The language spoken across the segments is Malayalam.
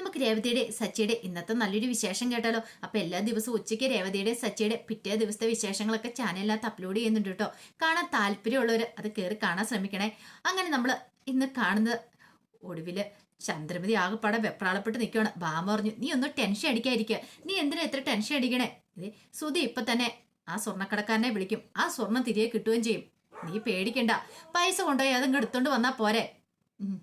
നമുക്ക് രേവതിയുടെ സച്ചിയുടെ ഇന്നത്തെ നല്ലൊരു വിശേഷം കേട്ടാലോ? അപ്പൊ എല്ലാ ദിവസവും ഉച്ചയ്ക്ക് രേവതിയുടെ സച്ചിയുടെ പിറ്റേ ദിവസത്തെ വിശേഷങ്ങളൊക്കെ ചാനലിനകത്ത് അപ്ലോഡ് ചെയ്യുന്നുണ്ട് കേട്ടോ. കാണാൻ താല്പര്യമുള്ളവർ അത് കയറി കാണാൻ ശ്രമിക്കണേ. അങ്ങനെ നമ്മൾ ഇന്ന് കാണുന്നത് ഒടുവിൽ ചന്ദ്രമതി ആകെപ്പാടെ വെപ്രാളപ്പെട്ട് നിൽക്കുകയാണ് ബാമ പറഞ്ഞു നീ ഒന്ന് ടെൻഷൻ അടിക്കാതിരിക്കുക നീ എന്തിനാ എത്ര ടെൻഷൻ അടിക്കണേ? ഇത് സുധി ഇപ്പൊ തന്നെ ആ സ്വർണക്കടക്കാരനെ വിളിക്കും. ആ സ്വർണം തിരികെ കിട്ടുകയും ചെയ്യും. നീ പേടിക്കണ്ട. പൈസ കൊണ്ടുപോയി അതങ്ങ് എടുത്തോണ്ട് വന്നാ പോരെ. ഉം,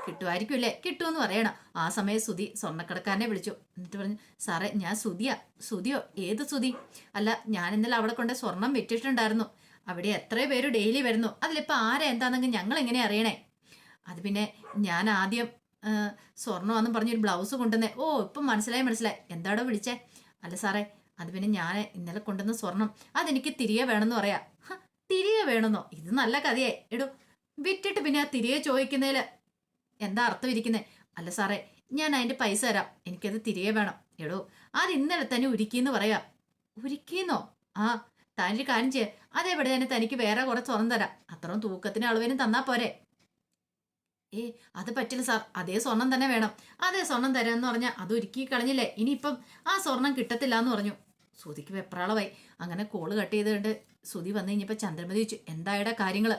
ശരിയാ കിട്ടുമായിരിക്കുമല്ലേ? കിട്ടുമെന്ന് പറയണം. ആ സമയം സുധി സ്വർണക്കടക്കാരനെ വിളിച്ചു. എന്നിട്ട് പറഞ്ഞു സാറേ ഞാൻ സുധിയാ. സുധിയോ? ഏത് സുധി? അല്ല ഞാൻ ഇന്നലെ അവിടെ കൊണ്ട് സ്വർണം വിറ്റിട്ടുണ്ടായിരുന്നു. അവിടെ എത്ര പേര് ഡെയിലി വരുന്നു. അതിലിപ്പോൾ ആരാ എന്താണെന്നെങ്കിൽ ഞങ്ങൾ എങ്ങനെ അറിയണേ? അത് പിന്നെ ഞാൻ ആദ്യം സ്വർണമാണെന്ന് പറഞ്ഞൊരു ബ്ലൗസ് കൊണ്ടുവന്നേ. ഓ ഇപ്പം മനസ്സിലായി മനസ്സിലായി. എന്താടോ വിളിച്ചേ? അല്ല സാറേ അത് പിന്നെ ഞാൻ ഇന്നലെ കൊണ്ടുവന്ന സ്വർണം. അതെനിക്ക് തിരികെ വേണമെന്ന് പറയാ. തിരികെ വേണമെന്നോ? ഇത് നല്ല കഥയായി. എടോ വിറ്റിട്ട് പിന്നെ ആ തിരികെ ചോദിക്കുന്നതിൽ എന്താ അർത്ഥം ഇരിക്കുന്നത് അല്ല സാറേ ഞാൻ അതിന്റെ പൈസ തരാം. എനിക്കത് തിരികെ വേണം. എടോ അത് ഇന്നലെ തന്നെ ഉരുക്കിന്ന് പറയാ. ഉരുക്കിന്നോ ആ താനൊരു കാര്യം ചെയ്യ. അതേപോലെ തന്നെ തനിക്ക് വേറെ കുറെ സ്വർണം തരാം. അത്രയും തൂക്കത്തിന് അളവിനും തന്നാ പോരെ. ഏ അത് പറ്റില്ല സാർ. അതേ സ്വർണം തന്നെ വേണം. അതേ സ്വർണം തരാമെന്ന് പറഞ്ഞാൽ അത് ഒരുക്കി കളഞ്ഞില്ലേ? ഇനിയിപ്പം ആ സ്വർണം കിട്ടത്തില്ല എന്ന് പറഞ്ഞു. സുതിക്ക് വെപ്രാളമായി. അങ്ങനെ കോൾ കട്ട് ചെയ്തുകൊണ്ട് സുതി വന്നു കഴിഞ്ഞപ്പോൾ ചന്ദ്രമതി ചോദിച്ചു എന്തായുടെ കാര്യങ്ങൾ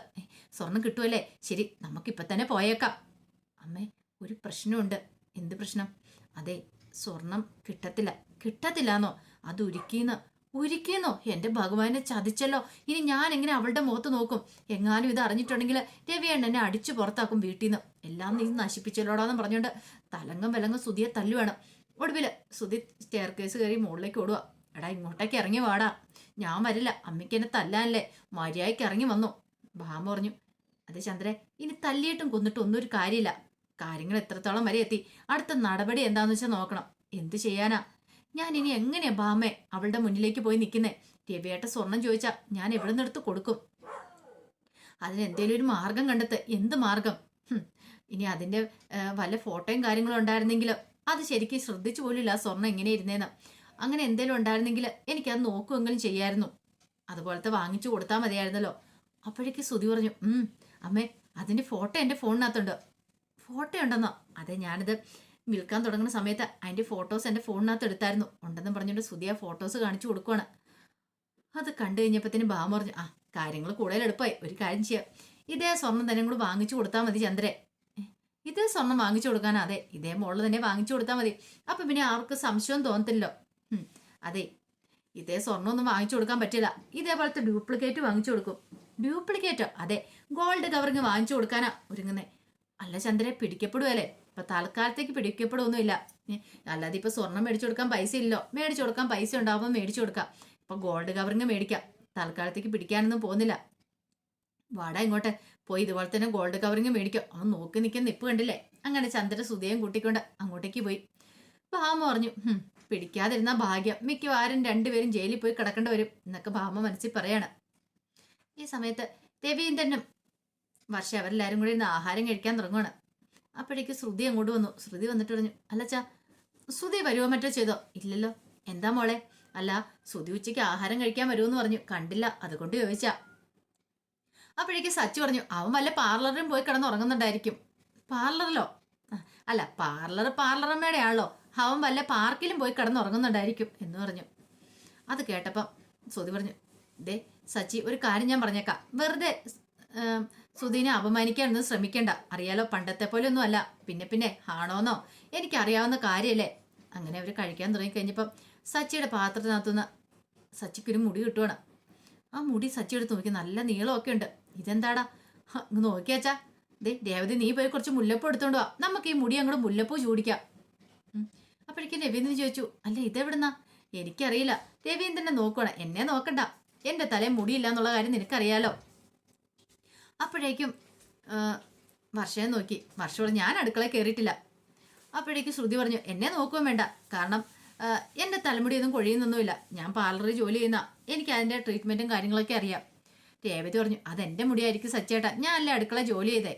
സ്വർണം കിട്ടുമല്ലേ ശരി നമുക്കിപ്പം തന്നെ പോയേക്കാം. അമ്മേ ഒരു പ്രശ്നമുണ്ട്. എന്ത് പ്രശ്നം? അതെ സ്വർണം കിട്ടത്തില്ല. കിട്ടത്തില്ലാന്നോ? അത് ഉരുക്കീന്ന് ഉരുക്കീന്നോ എന്റെ ഭഗവാനെ ചതിച്ചല്ലോ. ഇനി ഞാൻ എങ്ങനെ അവളുടെ മുഖത്ത് നോക്കും? എങ്ങാനും ഇത് അറിഞ്ഞിട്ടുണ്ടെങ്കിൽ രവിയണ്ണ എന്നെ അടിച്ചു പുറത്താക്കും വീട്ടിൽ നിന്ന് എല്ലാം നീ നശിപ്പിച്ചല്ലോടാന്ന് പറഞ്ഞുകൊണ്ട് തലങ്ങും വിലങ്ങും സുതിയെ തല്ലുവേണം. ഒടുവിൽ സുതി സ്റ്റെയർ കേസ് കയറി മുകളിലേക്ക് ഓടുക എടാ ഇങ്ങോട്ടേക്ക് ഇറങ്ങി വാടാ. ഞാൻ വരില്ല. അമ്മയ്ക്ക് എന്നെ തല്ലാനല്ലേ. മര്യാദയ്ക്ക് ഇറങ്ങി വന്നു. ഭാമ പറഞ്ഞു. അതെ ചന്ദ്രേ ഇനി തല്ലിയിട്ടും കൊന്നിട്ടും ഒന്നും ഒരു കാര്യമില്ല. കാര്യങ്ങൾ എത്രത്തോളം വരെ എത്തി? അടുത്ത നടപടി എന്താന്ന് വെച്ചാൽ നോക്കണം. എന്ത് ചെയ്യാനാ? ഞാൻ ഇനി എങ്ങനെയാ ബാമേ അവളുടെ മുന്നിലേക്ക് പോയി നിൽക്കുന്നേ രവിയേട്ട സ്വർണം ചോദിച്ചാ ഞാൻ എവിടെ നിന്നെടുത്ത് കൊടുക്കും? അതിനെന്തേലും ഒരു മാർഗം കണ്ടെത്ത്. എന്ത് മാർഗം? ഇനി അതിന്റെ വല്ല ഫോട്ടോയും കാര്യങ്ങളും ഉണ്ടായിരുന്നെങ്കിലോ? അത് ശരിക്കും ശ്രദ്ധിച്ചു പോലില്ല ആ സ്വർണം എങ്ങനെ ഇരുന്നേന്ന്. അങ്ങനെ എന്തേലും ഉണ്ടായിരുന്നെങ്കിൽ എനിക്കത് നോക്കുമെങ്കിലും ചെയ്യായിരുന്നു. അതുപോലത്തെ വാങ്ങിച്ചു കൊടുത്താൽ മതിയായിരുന്നല്ലോ. അപ്പോഴേക്ക് ശ്രുതി പറഞ്ഞു അമ്മേ അതിന്റെ ഫോട്ടോ എന്റെ ഫോണിനകത്തുണ്ട്. ഫോട്ടോ ഉണ്ടെന്നോ? അതെ ഞാനിത് വിൽക്കാൻ തുടങ്ങുന്ന സമയത്ത് അതിന്റെ ഫോട്ടോസ് എന്റെ ഫോണിനകത്ത് എടുത്തായിരുന്നു. ഉണ്ടെന്ന് പറഞ്ഞുകൊണ്ട് സുതി ആ ഫോട്ടോസ് കാണിച്ചു കൊടുക്കുവാണ്. അത് കണ്ടു കഴിഞ്ഞപ്പത്തിന് ബാമ പറഞ്ഞു ആ കാര്യങ്ങൾ കൂടുതൽ എളുപ്പമായി. ഒരു കാര്യം ചെയ്യാം. ഇതേ സ്വർണം തന്നെ കൂടെ വാങ്ങിച്ചു കൊടുത്താൽ മതി ചന്ദ്രേ. ഇതേ സ്വർണം വാങ്ങിച്ചു കൊടുക്കാനാ? അതെ ഇതേ മോളിൽ തന്നെ വാങ്ങിച്ചു കൊടുത്താൽ മതി. അപ്പം പിന്നെ ആർക്ക് സംശയം തോന്നത്തില്ലല്ലോ. അതെ ഇതേ സ്വർണമൊന്നും വാങ്ങിച്ചു കൊടുക്കാൻ പറ്റില്ല. ഇതേപോലത്തെ ഡ്യൂപ്ലിക്കേറ്റ് വാങ്ങിച്ചു കൊടുക്കും. ഡ്യൂപ്ലിക്കേറ്റോ? അതെ ഗോൾഡ് കവറിങ് വാങ്ങിച്ചു കൊടുക്കാനാ ഒരുങ്ങുന്നേ. അല്ല ചന്ദ്രനെ പിടിക്കപ്പെടുവല്ലേ? ഇപ്പൊ തൽക്കാലത്തേക്ക് പിടിക്കപ്പെടുവൊന്നുമില്ല. അല്ലാതെ ഇപ്പൊ സ്വർണം മേടിച്ചു കൊടുക്കാൻ പൈസ ഇല്ലോ. മേടിച്ചു കൊടുക്കാൻ പൈസ ഉണ്ടാവുമ്പോൾ മേടിച്ചു കൊടുക്കാം. ഇപ്പൊ ഗോൾഡ് കവറിങ് മേടിക്കാം. തൽക്കാലത്തേക്ക് പിടിക്കാനൊന്നും പോകുന്നില്ല. വാടാ ഇങ്ങോട്ട്. പോയി ഇതുപോലെ തന്നെ ഗോൾഡ് കവറിങ് മേടിക്കാം. അവൻ നോക്കി നിൽക്കുന്ന നിപ്പ് കണ്ടില്ലേ? അങ്ങനെ ചന്ദ്ര സുതയും കൂട്ടിക്കൊണ്ട് അങ്ങോട്ടേക്ക് പോയി. ഭാമ പറഞ്ഞു "ഹും, പിടിക്കാതിരുന്ന ഭാഗ്യം. മിക്കവാറും രണ്ടുപേരും ജയിലിൽ പോയി കിടക്കേണ്ടി വരും എന്നൊക്കെ ഭാമ മനസ്സിൽ പറയാണ്. ഈ സമയത്ത് രവീന്ദ്രനും വർഷ അവരെല്ലാരും കൂടി ഇരുന്ന് ആഹാരം കഴിക്കാൻ തുടങ്ങുകയാണ് അപ്പോഴേക്ക് ശ്രുതി അങ്ങോട്ട് വന്നു. ശ്രുതി വന്നിട്ട് പറഞ്ഞു അല്ലച്ചാ ശ്രുതി വരുമോ മറ്റോ ചെയ്തോ? ഇല്ലല്ലോ. എന്താ മോളെ? അല്ല ശ്രുതി ഉച്ചയ്ക്ക് ആഹാരം കഴിക്കാൻ വരുമെന്ന് പറഞ്ഞു. കണ്ടില്ല അതുകൊണ്ട് ചോദിച്ചാ. അപ്പോഴേക്ക് സച്ചു പറഞ്ഞു അവൻ വല്ല പാർലറിലും പോയി കിടന്ന് ഉറങ്ങുന്നുണ്ടായിരിക്കും പാർലറിലോ അല്ല പാർലർ പാർലറമ്മയുടെ ആണല്ലോ അവൻ വല്ല പാർക്കിലും പോയി കിടന്ന് ഉറങ്ങുന്നുണ്ടായിരിക്കും എന്ന് പറഞ്ഞു. അത് കേട്ടപ്പം ശ്രുതി പറഞ്ഞു ദേ സച്ചി ഒരു കാര്യം ഞാൻ പറഞ്ഞേക്കാം. വെറുതെ സുധീനെ അപമാനിക്കാനൊന്നും ശ്രമിക്കണ്ട. അറിയാലോ പണ്ടത്തെ പോലെ ഒന്നും അല്ല പിന്നെ പിന്നെ ആണോന്നോ? എനിക്കറിയാവുന്ന കാര്യമല്ലേ അങ്ങനെ അവർ കഴിക്കാൻ തുടങ്ങി കഴിഞ്ഞപ്പം സച്ചിയുടെ പാത്രത്തിനകത്തുനിന്ന് സച്ചിക്കൊരു മുടി കിട്ടുവാണ്. ആ മുടി സച്ചി എടുത്ത് നോക്കി നല്ല നീളമൊക്കെ ഉണ്ട്. ഇതെന്താടാ? അങ്ങ് നോക്കിയാച്ചാ ദേ രേവതി നീ പോയി കുറച്ച് മുല്ലപ്പൂ എടുത്തോണ്ട് വാ. നമുക്ക് ഈ മുടി അങ്ങോട്ട് മുല്ലപ്പൂ ചൂടിക്കാം. അപ്പോഴേക്കും രവീന്ദ്രൻ ചോദിച്ചു അല്ല ഇതെവിടുന്നാ? എനിക്കറിയില്ല. രവീന്ദ്രനെ നോക്കണം എന്നെ നോക്കണ്ട. എന്റെ തലയിൽ മുടിയില്ല എന്നുള്ള കാര്യം നിനക്കറിയാലോ. അപ്പോഴേക്കും വർഷയെ നോക്കി. വർഷയോട് ഞാൻ അടുക്കള കയറിയിട്ടില്ല അപ്പോഴേക്കും ശ്രുതി പറഞ്ഞു എന്നെ നോക്കുകയും വേണ്ട. കാരണം എന്റെ തലമുടിയൊന്നും കൊഴിയുന്നൊന്നുമില്ല. ഞാൻ പാർലറിൽ ജോലി ചെയ്യുന്ന. എനിക്ക് അതിന്റെ ട്രീറ്റ്മെന്റും കാര്യങ്ങളൊക്കെ അറിയാം. രേവതി പറഞ്ഞു അതെന്റെ മുടിയായിരിക്കും സച്ചേട്ടാ ഞാൻ അല്ലേ അടുക്കള ജോലി ചെയ്തേ?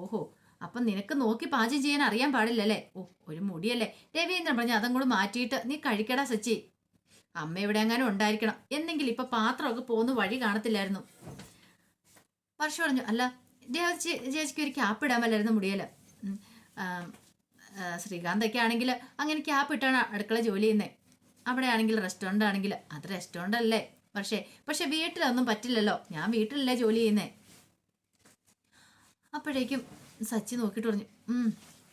ഓഹോ അപ്പം നിനക്ക് നോക്കി പാചകം ചെയ്യാൻ അറിയാൻ പാടില്ലല്ലേ? ഓ ഒരു മുടിയല്ലേ. രവീന്ദ്രൻ പറഞ്ഞു അതും കൂടെ മാറ്റിയിട്ട് നീ കഴിക്കടാ സച്ചി. അമ്മ ഇവിടെ എങ്ങാനും ഉണ്ടായിരിക്കണം. എന്നെങ്കിലും ഇപ്പം പാത്രമൊക്കെ പോകുന്ന വഴി കാണത്തില്ലായിരുന്നു. വർഷ പറഞ്ഞു അല്ല ചേച്ചിക്ക് ഒരു ക്യാപ്പ് ഇടാൻ വല്ലായിരുന്നു മുടിയല്ല. ശ്രീകാന്തൊക്കെ ആണെങ്കിൽ അങ്ങനെ ക്യാപ്പ് ഇട്ടാണ് അടുക്കള ജോലി ചെയ്യുന്നത് അവിടെ ആണെങ്കിൽ റെസ്റ്റോറന്റ് ആണെങ്കിൽ അത് റെസ്റ്റോറന്റ് അല്ലേ? പക്ഷേ പക്ഷെ വീട്ടിലൊന്നും പറ്റില്ലല്ലോ. ഞാൻ വീട്ടിലല്ലേ ജോലി ചെയ്യുന്നത് അപ്പോഴേക്കും സച്ചി നോക്കിയിട്ട് പറഞ്ഞു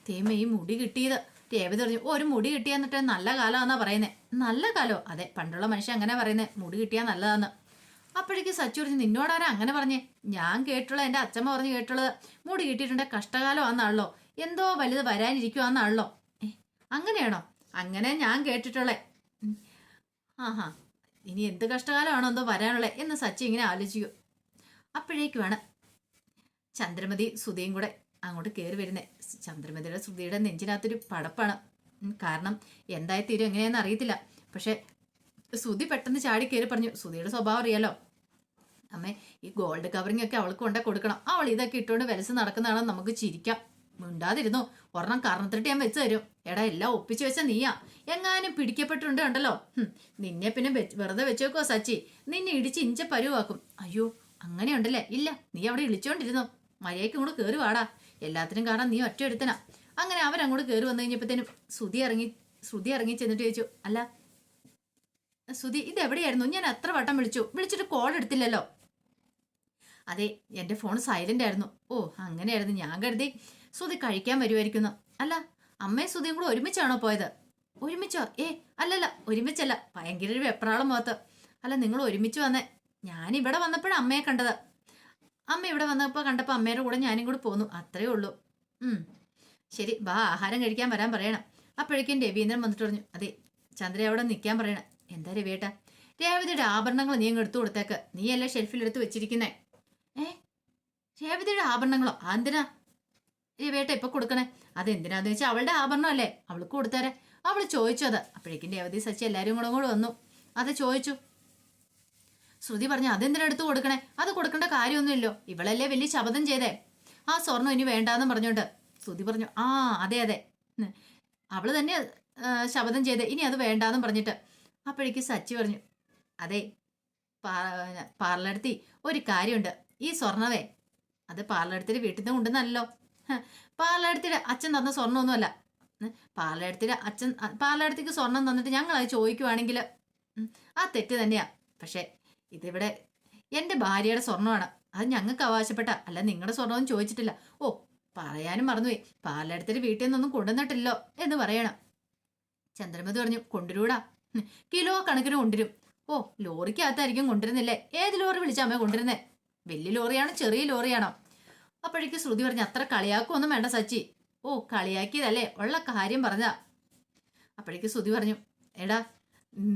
തേമ ഈ മുടി കിട്ടിയത്. രേവതി പറഞ്ഞു "ഓ, ഒരു മുടി കിട്ടിയെന്നിട്ട് നല്ല കാലമാണെന്നാ പറയുന്നത് നല്ല കാലോ? അതെ പണ്ടുള്ള മനുഷ്യൻ അങ്ങനെ പറയുന്നത് മുടി കിട്ടിയാൽ നല്ലതാന്ന്. അപ്പോഴേക്ക് സച്ചു പറഞ്ഞു നിന്നോടാരാ അങ്ങനെ പറഞ്ഞേ? ഞാൻ കേട്ടുള്ള എന്റെ അച്ഛമ്മ പറഞ്ഞു കേട്ടുള്ളത്. മുടി കിട്ടിയിട്ടുണ്ട് കഷ്ടകാലമാണെന്നാണല്ലോ. എന്തോ വലുത് വരാനിരിക്കുവാന്നാണല്ലോ അങ്ങനെയാണോ? അങ്ങനെ ഞാൻ കേട്ടിട്ടുള്ളേ. ആഹാ ഇനി എന്ത് കഷ്ടകാലമാണോ എന്തോ വരാനുള്ളത് എന്ന് സച്ചി ഇങ്ങനെ ആലോചിക്കൂ. അപ്പോഴേക്കുമാണ് ചന്ദ്രമതി സുധിയും കൂടെ അങ്ങോട്ട് കയറി വരുന്നേ. ചന്ദ്രമതിയുടെ സുധിയുടെ നെഞ്ചിനകത്തൊരു പടപ്പാണ്. കാരണം എന്തായി തീരും എങ്ങനെയാണെന്ന് അറിയത്തില്ല. പക്ഷേ സുധി പെട്ടെന്ന് ചാടി കയറി പറഞ്ഞു സുധിയുടെ സ്വഭാവം അറിയാലോ? അമ്മേ ഈ ഗോൾഡ് കവറിംഗ് ഒക്കെ അവൾക്ക് കൊണ്ടേ കൊടുക്കണം. അവൾ ഇതൊക്കെ ഇട്ടുകൊണ്ട് വിലസ് നടക്കുന്നതാണോ നമുക്ക് ചിരിക്കാം. മിണ്ടാതിരുന്നു? ഒരെണ്ണം കറന്നിട്ട് ഞാൻ വെച്ച് തരും. എടാ എല്ലാം ഒപ്പിച്ചു വെച്ച നീയാ. എങ്ങാനും പിടിക്കപ്പെട്ടുണ്ട് ഉണ്ടല്ലോ നിന്നെ പിന്നെ വെറുതെ വെച്ചേക്കോ സച്ചി. നിന്നെ ഇടിച്ച് ഇഞ്ച പരുവാക്കും. അയ്യോ അങ്ങനെയുണ്ടല്ലേ? ഇല്ല നീ അവിടെ ഇളിച്ചോണ്ടിരുന്നു? മഴയ്ക്ക് ഇങ്ങോട്ട് കയറി വാടാ. എല്ലാത്തിനും കാരണം നീ ഒറ്റ എടുത്തനാ അങ്ങനെ അവരങ്ങോട്ട് കയറി വന്നു കഴിഞ്ഞപ്പോഴത്തേനും ശ്രുതി ഇറങ്ങി ശ്രുതി ഇറങ്ങി ചെന്നിട്ട് ചോദിച്ചു അല്ല ശ്രുതി ഇത് എവിടെയായിരുന്നു ഞാൻ എത്ര വട്ടം വിളിച്ചു. വിളിച്ചിട്ട് കോൾ എടുത്തില്ലല്ലോ. അതെ എന്റെ ഫോൺ സൈലന്റ് ആയിരുന്നു. ഓ അങ്ങനെയായിരുന്നു. ഞാൻ കരുതി സുധി കഴിക്കാൻ വരുമായിരിക്കുന്നു അല്ല അമ്മയും സുധിയും കൂടെ ഒരുമിച്ചാണോ പോയത്? ഒരുമിച്ചോ? ഏ അല്ലല്ല ഒരുമിച്ചല്ല. ഭയങ്കര ഒരു വെപ്രാളം മുഖത്ത്. അല്ല നിങ്ങൾ ഒരുമിച്ച് വന്നേ. ഞാൻ ഇവിടെ വന്നപ്പോഴാണ് അമ്മയെ കണ്ടത്. അമ്മ ഇവിടെ വന്നപ്പോൾ കണ്ടപ്പോൾ അമ്മയുടെ കൂടെ ഞാനും കൂടെ പോന്നു. അത്രേ ഉള്ളൂ. ശരി ബാ ആഹാരം കഴിക്കാൻ വരാൻ പറയണം. അപ്പോഴേക്കും രവീന്ദ്രൻ വന്നിട്ട് പറഞ്ഞു അതെ ചന്ദ്ര അവിടെ നിൽക്കാൻ പറയണം. എന്താ രവിയേട്ടാ? രേവതിയുടെ ആഭരണങ്ങൾ നീ അങ്ങ് എടുത്തു കൊടുത്തേക്ക്. നീയല്ലേ ഷെൽഫിൽ എടുത്ത് വെച്ചിരിക്കുന്നേ? ഏ? രേവതിയുടെ ആഭരണങ്ങളോ? എന്തിനാ രവിയേട്ട ഇപ്പൊ കൊടുക്കണേ. അതെന്തിനാന്ന് വെച്ചാൽ അവളുടെ ആഭരണം അല്ലേ അവൾക്ക് കൊടുത്തേരെ. അവൾ ചോദിച്ചു അത്. അപ്പോഴേക്കും രേവതി സച്ചി എല്ലാവരും കൂടെ കൂടെ വന്നു. അത് ചോദിച്ചു. ശ്രുതി പറഞ്ഞു അതെന്തിനാ എടുത്തു കൊടുക്കണേ? അത് കൊടുക്കേണ്ട കാര്യമൊന്നുമില്ലോ. ഇവളല്ലേ വലിയ ശബ്ദം ചെയ്തേ. ആ സ്വർണം ഇനി വേണ്ടാന്ന് പറഞ്ഞോണ്ട് ശ്രുതി പറഞ്ഞു ആ അതെ അതെ. അവൾ തന്നെ ശബ്ദം ചെയ്തേ. ഇനി അത് വേണ്ടാന്നും പറഞ്ഞിട്ട്. അപ്പോഴേക്ക് സച്ചി പറഞ്ഞു അതെ പാർലടുത്തി ഒരു കാര്യമുണ്ട്. ഈ സ്വർണവേ അത് പാർലടുത്തിയുടെ വീട്ടിൽ നിന്ന് കൊണ്ടുവന്നല്ലോ. പാർലടുത്തിയുടെ അച്ഛൻ തന്ന സ്വർണമൊന്നുമല്ല പാർലടുത്തിയുടെ അച്ഛൻ പാർലടുത്തേക്ക് സ്വർണം തന്നിട്ട് ഞങ്ങൾ അത് ചോദിക്കുവാണെങ്കിൽ ആ തെറ്റ് തന്നെയാണ് പക്ഷേ ഇതിവിടെ എന്റെ ഭാര്യയുടെ സ്വർണമാണ് അത് ഞങ്ങൾക്ക് അവകാശപ്പെട്ട അല്ല നിങ്ങളുടെ സ്വർണമൊന്നും ചോദിച്ചിട്ടില്ല. ഓ പറയാനും മറന്നുപോയി. പാലടത്തിന്റെ വീട്ടിൽ നിന്നൊന്നും കൊണ്ടുവന്നിട്ടില്ലോ എന്ന് പറയണം. ചന്ദ്രമതി പറഞ്ഞു കൊണ്ടുവരൂടാ. കിലോ കണക്കിന് കൊണ്ടുവരും. ഓ ലോറിക്കകത്തായിരിക്കും കൊണ്ടുവരുന്നില്ലേ? ഏത് ലോറി വിളിച്ചാൽ അമ്മ കൊണ്ടുവരുന്നേ? വലിയ ലോറിയാണോ ചെറിയ ലോറിയാണോ? അപ്പോഴേക്ക് ശ്രുതി പറഞ്ഞ അത്ര കളിയാക്കുമൊന്നും വേണ്ട സച്ചി. ഓ കളിയാക്കിയതല്ലേ? ഉള്ള കാര്യം പറഞ്ഞ അപ്പോഴേക്ക് ശ്രുതി പറഞ്ഞു എടാ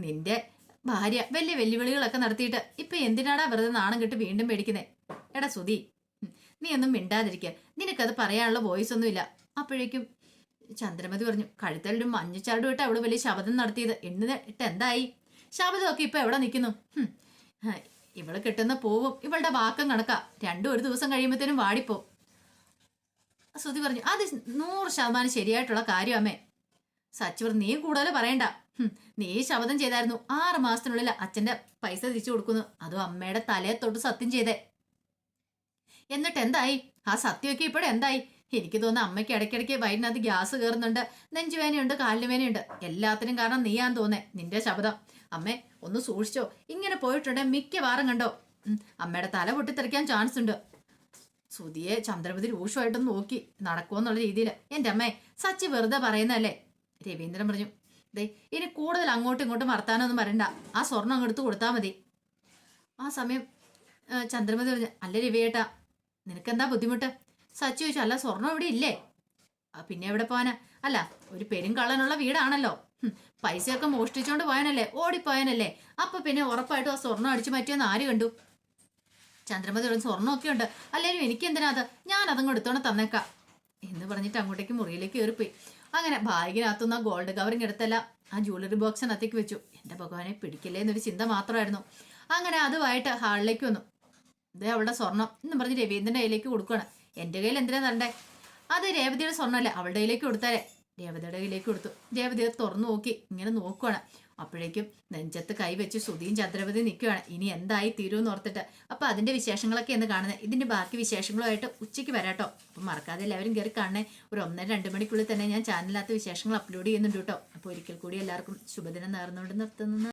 നിന്റെ ഭാര്യ വലിയ വെല്ലുവിളികളൊക്കെ നടത്തിയിട്ട് ഇപ്പൊ എന്തിനാടാ വെറുതെ നാണം കെട്ട് വീണ്ടും മേടിക്കുന്നേ എടാ സുധി നീ ഒന്നും മിണ്ടാതിരിക്കുക നിനക്കത് പറയാനുള്ള വോയിസ് ഒന്നുമില്ല അപ്പോഴേക്കും ചന്ദ്രമതി പറഞ്ഞു കഴുത്തലിലും മഞ്ഞച്ചാടും ഇട്ട് അവൾ വലിയ ശബ്ദം നടത്തിയത്. എന്നിട്ട് എന്തായി? ശബ്ദമൊക്കെ ഇപ്പൊ എവിടെ നിൽക്കുന്നു ഇവൾ കിട്ടുന്ന പൂവും ഇവളുടെ വാക്കും കണക്കാ. രണ്ടും ഒരു ദിവസം കഴിയുമ്പോഴത്തേനും വാടിപ്പോ. സുതി പറഞ്ഞു അത് നൂറ് ശതമാനം ശരിയായിട്ടുള്ള കാര്യം അമ്മേ. സച്ചു പറഞ്ഞു നീ കൂടുതൽ പറയണ്ട. നീ ശബ്ദം ചെയ്തായിരുന്നു. ആറ് മാസത്തിനുള്ളിൽ അച്ഛന്റെ പൈസ തിരിച്ചു കൊടുക്കുന്നു. അതും അമ്മയുടെ തലയെ തൊട്ട് സത്യം ചെയ്തേ. എന്നിട്ട് എന്തായി? ആ സത്യമൊക്കെ ഇപ്പോഴും എന്തായി? എനിക്ക് തോന്നുന്നു അമ്മയ്ക്ക് ഇടയ്ക്കിടയ്ക്ക് വയറ്റിനകത്ത് ഗ്യാസ് കയറുന്നുണ്ട് നെഞ്ചുവേനയുണ്ട് കാലിനുവേനയുണ്ട് എല്ലാത്തിനും കാരണം നീയാന്ന് തോന്നേ നിന്റെ ശബ്ദം അമ്മേ ഒന്ന് സൂക്ഷിച്ചോ. ഇങ്ങനെ പോയിട്ടുണ്ടെ മിക്കവാറും കണ്ടോ? അമ്മയുടെ തല പൊട്ടിത്തെറിക്കാൻ ചാൻസ് ഉണ്ട്. സുധിയെ ചന്ദ്രപതി രൂക്ഷമായിട്ടൊന്ന് നോക്കി നടക്കുമെന്നുള്ള രീതിയിൽ എന്റെ അമ്മേ സച്ചി വെറുതെ പറയുന്നതല്ലേ? രവീന്ദ്രൻ പറഞ്ഞു ദേ ഇനി കൂടുതൽ അങ്ങോട്ടും ഇങ്ങോട്ടും വർത്താനൊന്നും വരണ്ട ആ സ്വർണം അങ്ങ് എടുത്ത് കൊടുത്താൽ മതി. ആ സമയം ചന്ദ്രമതി പറഞ്ഞു അല്ല രവിയേട്ടാ നിനക്കെന്താ ബുദ്ധിമുട്ട്? സച്ചി ചോദിച്ചു അല്ല സ്വർണം ഇവിടെ ഇല്ലേ? പിന്നെ എവിടെ പോവാനാ? അല്ല ഒരു പെരുങ്കള്ളനുള്ള വീടാണല്ലോ. പൈസയൊക്കെ മോഷ്ടിച്ചോണ്ട് പോയനല്ലേ ഓടിപ്പോയനല്ലേ? അപ്പൊ പിന്നെ ഉറപ്പായിട്ടും ആ സ്വർണം അടിച്ചു മാറ്റിയെന്ന് ആര് കണ്ടു? ചന്ദ്രമതി പറഞ്ഞു സ്വർണമൊക്കെ ഉണ്ട്. അല്ലേലും എനിക്ക് എന്തിനാ അത്? ഞാൻ അതങ്ങ് എടുത്തോണ്ട് തന്നേക്കാം. എന്ന് പറഞ്ഞിട്ട് അങ്ങോട്ടേക്ക് മുറിയിലേക്ക് കയറിപ്പോയി. അങ്ങനെ ബാഗിനകത്തുനിന്ന് ആ ഗോൾഡ് കവറിങ് എടുത്തല്ല ആ ജ്വല്ലറി ബോക്സിനകത്തേക്ക് വെച്ചു. എന്റെ ഭഗവാനെ പിടിക്കില്ലേ എന്നൊരു ചിന്ത മാത്രമായിരുന്നു. അങ്ങനെ അതുമായിട്ട് ഹാളിലേക്ക് വന്നു. ഇതേ അവളുടെ സ്വർണം എന്ന് പറഞ്ഞ് രവീന്ദ്രന്റെ കയ്യിലേക്ക് കൊടുക്കുകയാണ് എന്റെ കയ്യിൽ എന്തിനാ തരണ്ടേ അത് രേവതിയുടെ സ്വർണമല്ലേ അവളുടെ കയ്യിലേക്ക് കൊടുത്താലേ. രേവതിയുടെ കയ്യിലേക്ക് കൊടുത്തു. രേവതി തുറന്നു നോക്കി ഇങ്ങനെ നോക്കുവാണ്. അപ്പോഴേക്കും നെഞ്ചത്ത് കൈവച്ച് ശ്രുതിയും ചന്ദ്രപതി നിൽക്കുകയാണ് ഇനി എന്തായി തീരുമെന്ന് ഓർത്തിട്ട്. അപ്പം അതിന്റെ വിശേഷങ്ങളൊക്കെ എന്ന് കാണുന്നത് ഇതിന്റെ ബാക്കി വിശേഷങ്ങളുമായിട്ട് ഉച്ചയ്ക്ക് വരാട്ടോ അപ്പം മറക്കാതെ എല്ലാവരും കയറി കാണണേ. ഒരു ഒന്നര രണ്ട് മണിക്കുള്ളിൽ തന്നെ ഞാൻ ചാനലിനകത്ത് വിശേഷങ്ങൾ അപ്ലോഡ് ചെയ്യുന്നുണ്ട് കേട്ടോ. അപ്പോൾ ഒരിക്കൽ കൂടി എല്ലാവർക്കും ശുഭദിനം നേർന്നുകൊണ്ട് നിർത്തുന്നു.